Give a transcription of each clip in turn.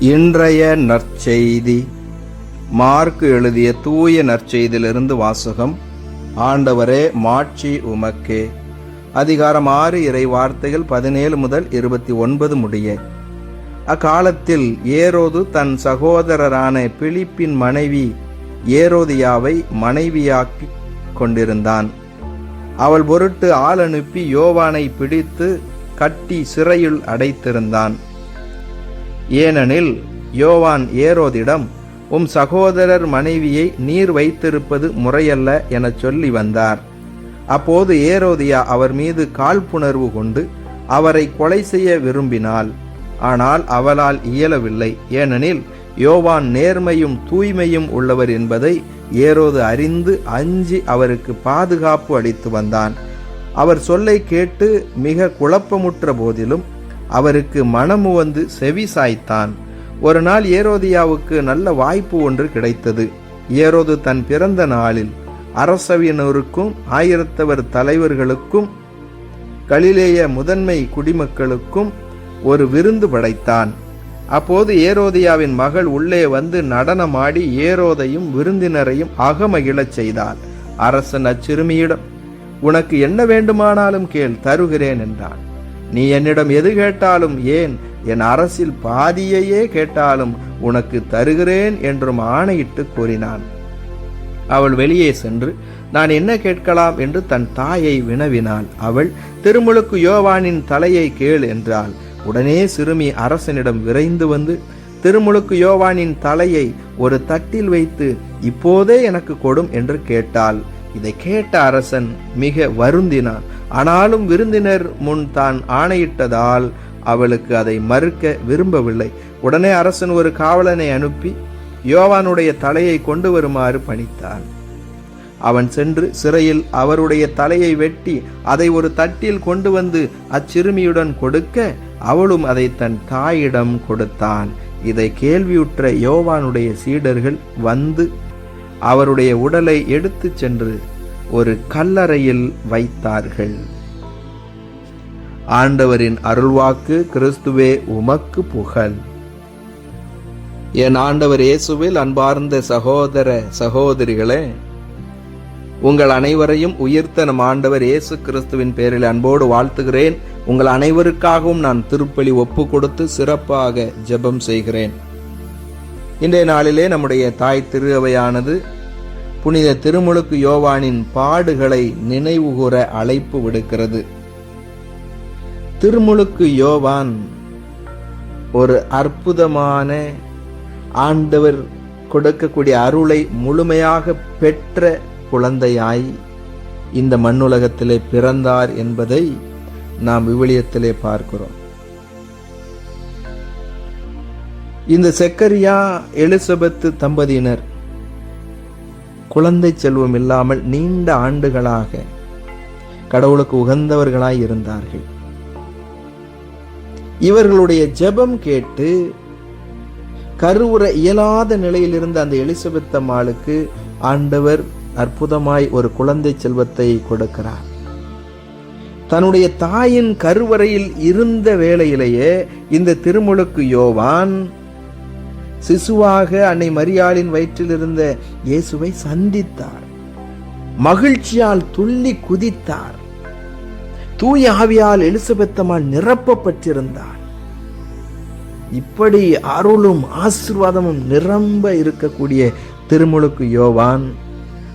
இன்றைய நற்செய்தி. மார்க்கு எழுதிய தூய நற்செய்தியிலிருந்து வாசகம். ஆண்டவரே மாட்சி உமக்கே. அதிகாரம் ஆறு இறை வார்த்தைகள் பதினேழு முதல் இருபத்தி ஒன்பது முடிய. அக்காலத்தில் ஏரோது தன் சகோதரரான பிலிப்பின் மனைவி ஏரோதியாவை மனைவியாக்கி கொண்டிருந்தான். அவள் பொருட்டு ஆள் அனுப்பி யோவானை பிடித்து கட்டி சிறையில் அடைத்திருந்தான். ஏனெனில் யோவான் ஏரோதிடம் உம் சகோதரர் மனைவியை நீர் வைத்திருப்பது முறையல்ல எனச் சொல்லி வந்தார். அப்போது ஏரோதியா அவர் மீது காழ்ப்புணர்வு கொண்டு அவரை கொலை செய்ய விரும்பினாள். ஆனால் அவளால் இயலவில்லை. ஏனெனில் யோவான் நேர்மையும் தூய்மையும் உள்ளவர் என்பதை ஏரோது அறிந்து அஞ்சி அவருக்கு பாதுகாப்பு அளித்து வந்தான். அவர் சொல்லை கேட்டு மிக குழப்பமுற்ற போதிலும் அவருக்கு மனமு வந்து செவி சாய்த்தான். ஒரு நாள் ஏரோதியாவுக்கு நல்ல வாய்ப்பு ஒன்று கிடைத்தது. ஏரோது தன் பிறந்த நாளில் அரசவியினருக்கும் ஆயிரத்தவர் தலைவர்களுக்கும் கலிலேய முதன்மை குடிமக்களுக்கும் ஒரு விருந்து படைத்தான். அப்போது ஏரோதியாவின் மகள் உள்ளே வந்து நடனமாடி ஏரோதையும் விருந்தினரையும் அகமகிழச் செய்தாள். அரசன் அச்சிறுமியிடம் உனக்கு என்ன வேண்டுமானாலும் கேள் தருகிறேன் என்றான். நீ என்னிடம் எது கேட்டாலும் ஏன்? என் அரசில் பாதியையே கேட்டாலும் உனக்கு தருகிறேன் என்றும் ஆணையிட்டு கூறினான். அவள் வெளியே சென்று நான் என்ன கேட்கலாம்? என்று தன் தாயை வினவினாள். அவள் திருமுழுக்கு யோவானின் தலையை கேள் என்றாள். உடனே சிறுமி அரசனிடம் விரைந்து வந்து திருமுழுக்கு யோவானின் தலையை ஒரு தட்டில் வைத்து இப்போதே எனக்கு கொடும் என்று கேட்டாள். இதை கேட்ட அரசன் மிக வருந்தினான். ஆனாலும் விருந்தினர் முன் தான் ஆணையிட்டதால் அவளுக்கு அதை மறுக்க விரும்பவில்லை. உடனே அரசன் ஒரு காவலனை அனுப்பி யோவானுடைய தலையை கொண்டு வருமாறு பணித்தான். அவன் சென்று சிறையில் அவருடைய தலையை வெட்டி அதை ஒரு தட்டில் கொண்டு வந்து அச்சிறுமியுடன் கொடுக்க அவளும் அதை தன் தாயிடம் கொடுத்தான். இதை கேள்வியுற்ற யோவானுடைய சீடர்கள் வந்து அவருடைய உடலை எடுத்துச் சென்று ஒரு கல்லறையில் வைத்தார்கள். ஆண்டவரின் அருள்வாக்கு கிறிஸ்துவே உமக்கு புகழ். என் ஆண்டவர் இயேசுவில் அன்பார்ந்த சகோதர சகோதரிகளே உங்கள் அனைவரையும் உயிர்த்த நம் ஆண்டவர் இயேசு கிறிஸ்துவின் பேரில் அன்போடு வாழ்த்துகிறேன். உங்கள் அனைவருக்காகவும் நான் திருப்பலி ஒப்பு கொடுத்து சிறப்பாக ஜெபம் செய்கிறேன். இன்றைய நாளிலே நம்முடைய தாய் திரு அவையானது புனித திருமுழுக்கு யோவானின் பாடுகளை நினைவுகூற அழைப்பு விடுக்கிறது. திருமுழுக்கு யோவான் ஒரு அற்புதமான ஆண்டவர் கொடுக்கக்கூடிய அருளை முழுமையாக பெற்ற குழந்தையாய் இந்த மண்ணுலகத்திலே பிறந்தார் என்பதை நாம் விவிலியத்திலே பார்க்கிறோம். இந்த செக்கரியா எலிசபெத்து தம்பதியினர் குழந்தை செல்வம் இல்லாமல் நீண்ட ஆண்டுகளாக கடவுளுக்கு உகந்தவர்களாய் இருந்தார்கள். இவர்களுடைய ஜெபம் கேட்டு கருவுற இயலாத நிலையில் இருந்த அந்த எலிசபெத் அம்மாளுக்கு ஆண்டவர் அற்புதமாய் ஒரு குழந்தை செல்வத்தை கொடுக்கிறார். தன்னுடைய தாயின் கருவறையில் இருந்த வேளையிலேயே இந்த திருமுழுக்கு யோவான் சிசுவாக அன்னை மரியாளின் வயிற்றில் இருந்த இயேசுவை சந்தித்தார். மகிழ்ச்சியால் துள்ளி குதித்தார். தூய ஆவியால் எலிசபெத்தமால் நிரப்பப்பட்டிருந்தார் இப்படி அருளும் ஆசிர்வாதமும் நிரம்ப இருக்கக்கூடிய திருமுழுக்கு யோவான்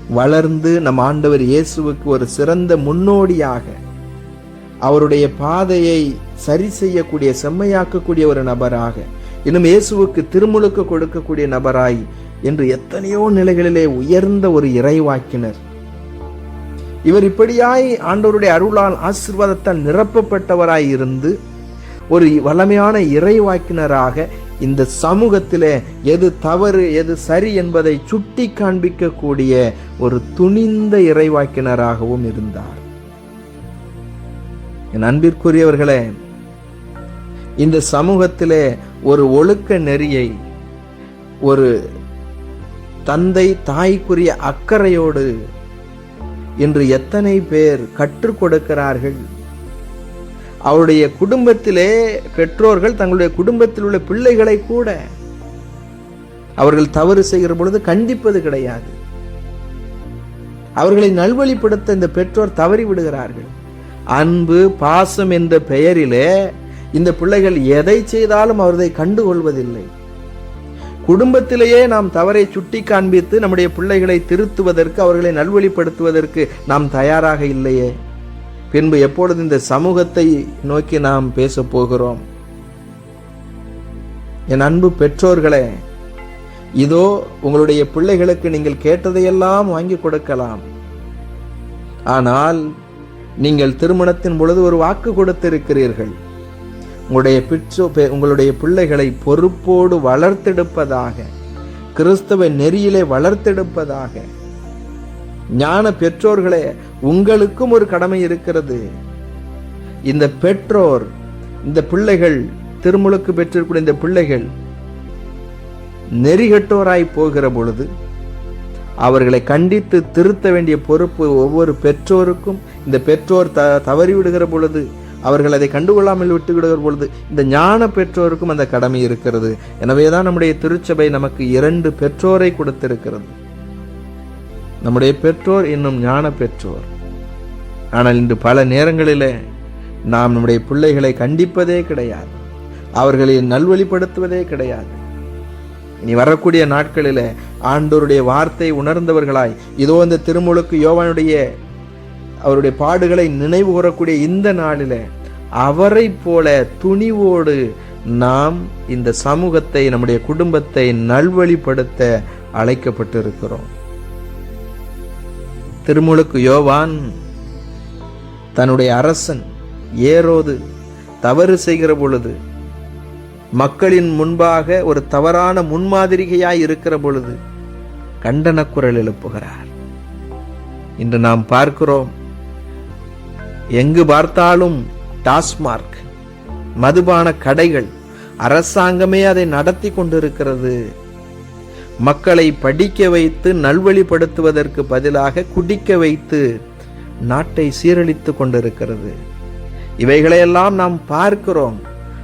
வளர்ந்து நம் ஆண்டவர் இயேசுவுக்கு ஒரு சிறந்த முன்னோடியாக அவருடைய பாதையை சரி செய்யக்கூடிய செம்மையாக்கக்கூடிய ஒரு நபராக இன்னும் இயேசுவுக்கு திருமுழுக்கு கொடுக்கக்கூடிய நபராய் என்று எத்தனையோ நிலைகளிலே உயர்ந்த ஒரு இறைவாக்கினர். இவர் இப்படியாய் ஆண்டவருடைய அருளால் ஆசிர்வாதத்தால் நிரப்பப்பட்டவராய் இருந்து ஒரு வளமையான இறைவாக்கினராக இந்த சமூகத்திலே எது தவறு எது சரி என்பதை சுட்டி காண்பிக்கக்கூடிய ஒரு துணிந்த இறைவாக்கினராகவும் இருந்தார். என் அன்பிற்குரியவர்களே இந்த சமூகத்திலே ஒரு ஒழுக்க நெறியை ஒரு தந்தை தாய்க்குரிய அக்கறையோடு இன்று எத்தனை பேர் கற்றுக் கொடுக்கிறார்கள்? அவருடைய குடும்பத்திலே பெற்றோர்கள் தங்களுடைய குடும்பத்தில் உள்ள பிள்ளைகளை கூட அவர்கள் தவறு செய்கிற பொழுது கண்டிப்பது கிடையாது. அவர்களை நல்வழிப்படுத்த இந்த பெற்றோர் தவறி விடுகிறார்கள். அன்பு பாசம் என்ற பெயரிலே இந்த பிள்ளைகள் எதை செய்தாலும் அவர்களை கண்டுகொள்வதில்லை. குடும்பத்திலேயே நாம் தவறை சுட்டி காண்பித்து நம்முடைய பிள்ளைகளை திருத்துவதற்கு அவர்களை நல்வழிப்படுத்துவதற்கு நாம் தயாராக இல்லையே. பின்பு எப்பொழுது இந்த சமூகத்தை நோக்கி நாம் பேசப் போகிறோம்? என் அன்பு பெற்றோர்களே இதோ உங்களுடைய பிள்ளைகளுக்கு நீங்கள் கேட்டதையெல்லாம் வாங்கி கொடுக்கலாம். ஆனால் நீங்கள் திருமணத்தின் பொழுது ஒரு வாக்கு கொடுத்திருக்கிறீர்கள். உங்களுடைய பிச்சோ உங்களுடைய பிள்ளைகளை பொறுப்போடு வளர்த்தெடுப்பதாக கிறிஸ்தவ நெறியிலே வளர்த்தெடுப்பதாக ஞான பெற்றோர்களே உங்களுக்கும் ஒரு கடமை இருக்கிறது. இந்த பெற்றோர் இந்த பிள்ளைகள் திருமுழுக்கு பெற்றிருக்கூடிய இந்த பிள்ளைகள் நெறிகட்டோராய் போகிற பொழுது அவர்களை கண்டித்து திருத்த வேண்டிய பொறுப்பு ஒவ்வொரு பெற்றோருக்கும் இந்த பெற்றோர் த தவறிவிடுகிற பொழுது அவர்கள் அதை கண்டுகொள்ளாமல் விட்டு பொழுது இந்த ஞான பெற்றோருக்கும் அந்த கடமை இருக்கிறது. எனவே தான் நம்முடைய திருச்சபை நமக்கு இரண்டு பெற்றோரை கொடுத்திருக்கிறது. நம்முடைய பெற்றோர் இன்னும் ஞான பெற்றோர். ஆனால் இன்று பல நேரங்களிலே நாம் நம்முடைய பிள்ளைகளை கண்டிப்பதே கிடையாது. அவர்களை நல்வழிப்படுத்துவதே கிடையாது. இனி வரக்கூடிய நாட்களில் ஆண்டோருடைய வார்த்தை உணர்ந்தவர்களாய் இதோ இந்த திருமுழுக்கு யோவானுடைய அவருடைய பாடுகளை நினைவு கூறக்கூடிய இந்த நாளில் அவரைப் போல துணிவோடு நாம் இந்த சமூகத்தை நம்முடைய குடும்பத்தை நல்வழிப்படுத்த அழைக்கப்பட்டிருக்கிறோம். திருமுழுக்கு யோவான் தன்னுடைய அரசன் ஏரோது தவறு செய்கிற பொழுது மக்களின் முன்பாக ஒரு தவறான முன்மாதிரிகையாய் இருக்கிற பொழுது கண்டன குரல் எழுப்புகிறார். இன்று நாம் பார்க்கிறோம் எங்கு பார்த்தாலும் டாஸ்மார்க். மதுபான கடைகள் அரசாங்கமே அதை நடத்தி கொண்டிருக்கிறது. மக்களை படிக்க வைத்து நல்வழிப்படுத்துவதற்கு பதிலாக குடிக்க வைத்து நாட்டை சீரழித்து கொண்டிருக்கிறது. இவைகளையெல்லாம் நாம் பார்க்கிறோம்.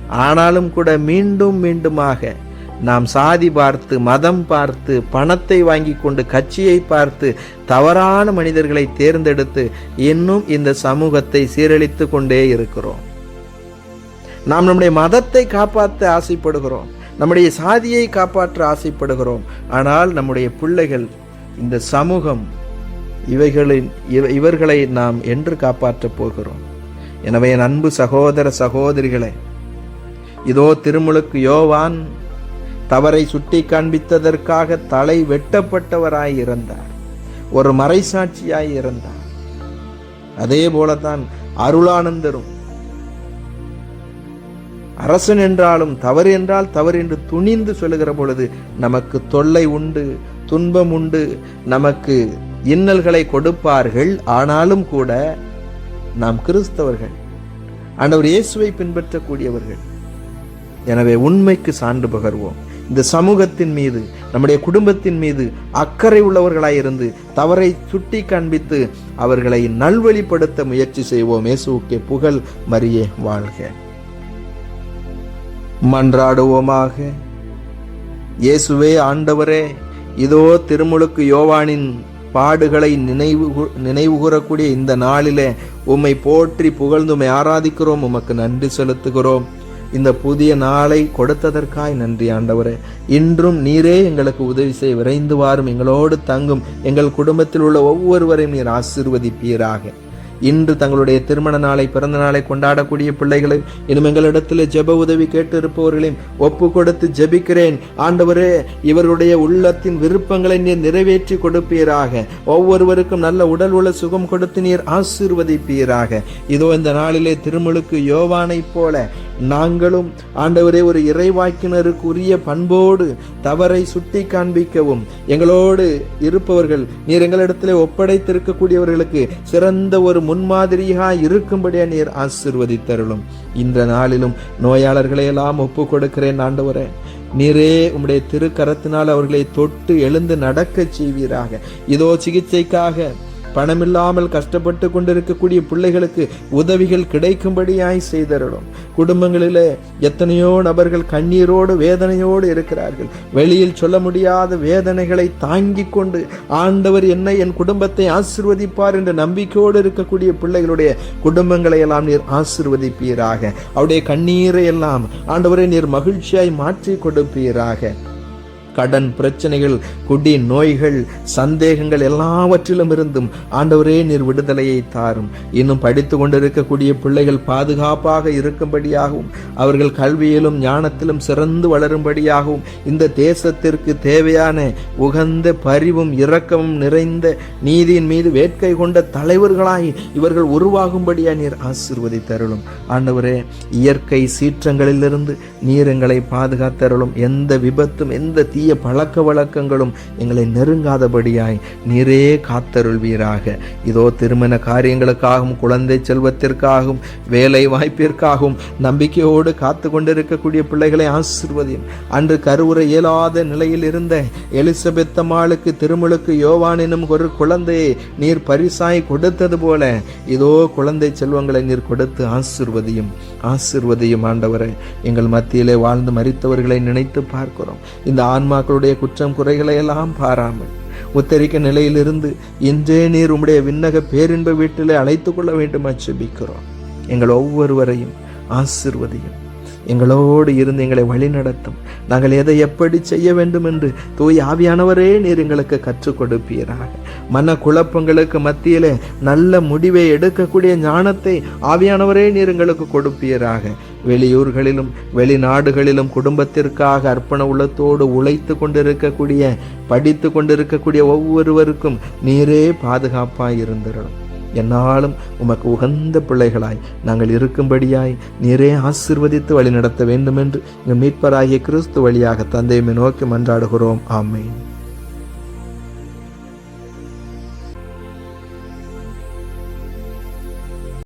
ஆனாலும் கூட மீண்டும் மீண்டுமாக நாம் சாதி பார்த்து மதம் பார்த்து பணத்தை வாங்கி கொண்டு கட்சியை பார்த்து தவறான மனிதர்களை தேர்ந்தெடுத்து இன்னும் இந்த சமூகத்தை சீரழித்து கொண்டே இருக்கிறோம். நாம் நம்முடைய மதத்தை காப்பாற்ற ஆசைப்படுகிறோம். நம்முடைய சாதியை காப்பாற்ற ஆசைப்படுகிறோம். ஆனால் நம்முடைய பிள்ளைகள் இந்த சமூகம் இவைகளின் இவ- இவர்களை நாம் என்று காப்பாற்றப் போகிறோம். எனவே என் அன்பு சகோதர சகோதரிகளே இதோ திருமுழுக்கு யோவான் தவறை சுட்டி காண்பித்ததற்காக தலை வெட்டப்பட்டவராய் இருந்தார் ஒரு மறைசாட்சியாய் இருந்தார். அதே போலத்தான் அருளானந்தரும். அரசன் என்றாலும் தவறு என்றால் தவறு என்று துணிந்து சொல்லுகிற பொழுது நமக்கு தொல்லை உண்டு துன்பம் உண்டு நமக்கு இன்னல்களை கொடுப்பார்கள். ஆனாலும் கூட நாம் கிறிஸ்தவர்கள் ஆண்டவர் இயேசுவை பின்பற்றக்கூடியவர்கள். எனவே உண்மைக்கு சான்று பகர்வோம். இந்த சமூகத்தின் மீது நம்முடைய குடும்பத்தின் மீது அக்கறை உள்ளவர்களாய் இருந்து தவறை சுட்டி காண்பித்து அவர்களை நல்வழிப்படுத்த முயற்சி செய்வோம். இயேசுக்கே புகழ் மரியே வாழ்க. மன்றாடுவோமாக. இயேசுவே ஆண்டவரே இதோ திருமுழுக்கு யோவானின் பாடுகளை நினைவு கூ- நினைவு கூறக்கூடிய இந்த நாளிலே உம்மை போற்றி புகழ்ந்து உம்மை ஆராதிக்கிறோம். உமக்கு நன்றி செலுத்துகிறோம். இந்த புதிய நாளை கொடுத்ததற்காய் நன்றி ஆண்டவரே. இன்றும் நீரே எங்களுக்கு உதவி செய்ய விரைந்து வாரும். எங்களோடு தங்கும் எங்கள் குடும்பத்தில் உள்ள ஒவ்வொருவரையும் நீர் ஆசிர்வதிப்பீராக. இன்று தங்களுடைய திருமண நாளை பிறந்த நாளை கொண்டாடக்கூடிய பிள்ளைகளையும் இன்னும் எங்களிடத்தில் ஜெப உதவி கேட்டு இருப்பவர்களையும் ஒப்பு கொடுத்து ஜெபிக்கிறேன். ஆண்டவரே இவருடைய உள்ளத்தின் விருப்பங்களை நீர் நிறைவேற்றி கொடுப்பீராக. ஒவ்வொருவருக்கும் நல்ல உடல் உள்ள சுகம் கொடுத்து நீர் ஆசீர்வதிப்பீராக. இதோ இந்த நாளிலே திருமுழுக்கு யோவானைப் போல நாங்களும் ஆண்டவரே ஒரு இறைவாக்கினருக்கு உரிய பண்போடு தவறை சுட்டி காண்பிக்கவும். எங்களோடு இருப்பவர்கள் நீர் எங்களிடத்திலே ஒப்படைத்திருக்கக்கூடியவர்களுக்கு சிறந்த ஒரு முன்மாதிரியாக இருக்கும்படியே நீர் ஆசிர்வதித்தருளும். இந்த நாளிலும் நோயாளர்களை எல்லாம் ஒப்பு கொடுக்கிறேன் ஆண்டவரே. நீரே உம்முடைய திருக்கரத்தினால் அவர்களை தொட்டு எழுந்து நடக்கச் செய்வீராக. இதோ சிகிச்சைக்காக பணமில்லாமல் கஷ்டப்பட்டு கொண்டிருக்கக்கூடிய பிள்ளைகளுக்கு உதவிகள் கிடைக்கும்படியாய் செய்தருளும் குடும்பங்களிலே எத்தனையோ நபர்கள் கண்ணீரோடு வேதனையோடு இருக்கிறார்கள். வெளியில் சொல்ல முடியாத வேதனைகளை தாங்கிக் கொண்டு ஆண்டவர் என்னை என் குடும்பத்தை ஆசிர்வதிப்பார் என்ற நம்பிக்கையோடு இருக்கக்கூடிய பிள்ளைகளுடைய குடும்பங்களை எல்லாம் நீர் ஆசிர்வதிப்பீராக. அவருடைய கண்ணீரை எல்லாம் ஆண்டவரை நீர் மகிழ்ச்சியாய் மாற்றி கொடுப்பீராக. கடன் பிரச்சனைகள் குடி நோய்கள் சந்தேகங்கள் எல்லாவற்றிலும் இருந்தும் ஆண்டவரே நீர் விடுதலையை தாரும். இன்னும் படித்து கொண்டிருக்கக்கூடிய பிள்ளைகள் பாதுகாப்பாக இருக்கும்படியாகவும் அவர்கள் கல்வியிலும் ஞானத்திலும் சிறந்து வளரும்படியாகவும் இந்த தேசத்திற்கு தேவையான உகந்த பரிவும் இரக்கமும் நிறைந்த நீதியின் மீது வேட்கை கொண்ட தலைவர்களாய் இவர்கள் உருவாகும்படியா நீர் ஆசிர்வதித்தருளும். ஆண்டவரே இயற்கை சீற்றங்களிலிருந்து நீர் எங்களை பாதுகாத்தருளும். எந்த விபத்தும் எந்த தீ தீய பழக்க வழக்கங்களும் எங்களை நெருங்காதபடியாய் நீரே காத்தருள்வீராக. இதோ திருமண காரியங்களுக்காகவும் குழந்தை செல்வத்திற்காகவும் வேலை வாய்ப்பிற்காகவும் நம்பிக்கையோடு காத்து கொண்டிருக்கக்கூடிய பிள்ளைகளை ஆசிர்வதியும். அன்று கருவுரை இயலாத நிலையில் இருந்த எலிசபெத்தம்மாளுக்கு திருமுழுக்கு யோவான் எனும் ஒரு குழந்தையை நீர் பரிசாய் கொடுத்தது போல இதோ குழந்தை செல்வங்களை நீர் கொடுத்து ஆசிர்வதியும். ஆசிர்வதியும் ஆண்டவரை எங்கள் மத்தியிலே வாழ்ந்து மறித்தவர்களை நினைத்து பார்க்கிறோம். இந்த ஆன்மாக்களுடைய குற்றம் குறைகளை எல்லாம் பாராமல் உத்தரிக்க நிலையிலிருந்து இன்றே நீர் உம்முடைய விண்ணக பேரின்ப வீட்டிலே அழைத்து கொள்ள வேண்டும் செபிக்கிறோம். எங்கள் ஒவ்வொருவரையும் ஆசிர்வதியும். எங்களோடு இருந்து எங்களை வழிநடத்தும். நாங்கள் எதை எப்படி செய்ய வேண்டும் என்று தூய் ஆவியானவரே நீர் எங்களுக்கு கற்றுக் கொடுப்பீராக. மன குழப்பங்களுக்கு மத்தியிலே நல்ல முடிவை எடுக்கக்கூடிய ஞானத்தை ஆவியானவரே நீர் எங்களுக்கு கொடுப்பீராக. வெளியூர்களிலும் வெளிநாடுகளிலும் குடும்பத்திற்காக அர்ப்பண உள்ளத்தோடு உழைத்து கொண்டிருக்கக்கூடிய படித்து கொண்டிருக்கக்கூடிய ஒவ்வொருவருக்கும் நீரே பாதுகாப்பாக இருந்திரணும் என்னாலும் உமக்கு உகந்த பிள்ளைகளாய் நாங்கள் இருக்கும்படியாய் நீரே ஆசிர்வதித்து வழி நடத்த வேண்டும் என்று எங்கள் மீட்பராகிய கிறிஸ்து வழியாக தந்தையுமே நோக்கி மன்றாடுகிறோம். ஆமேன்.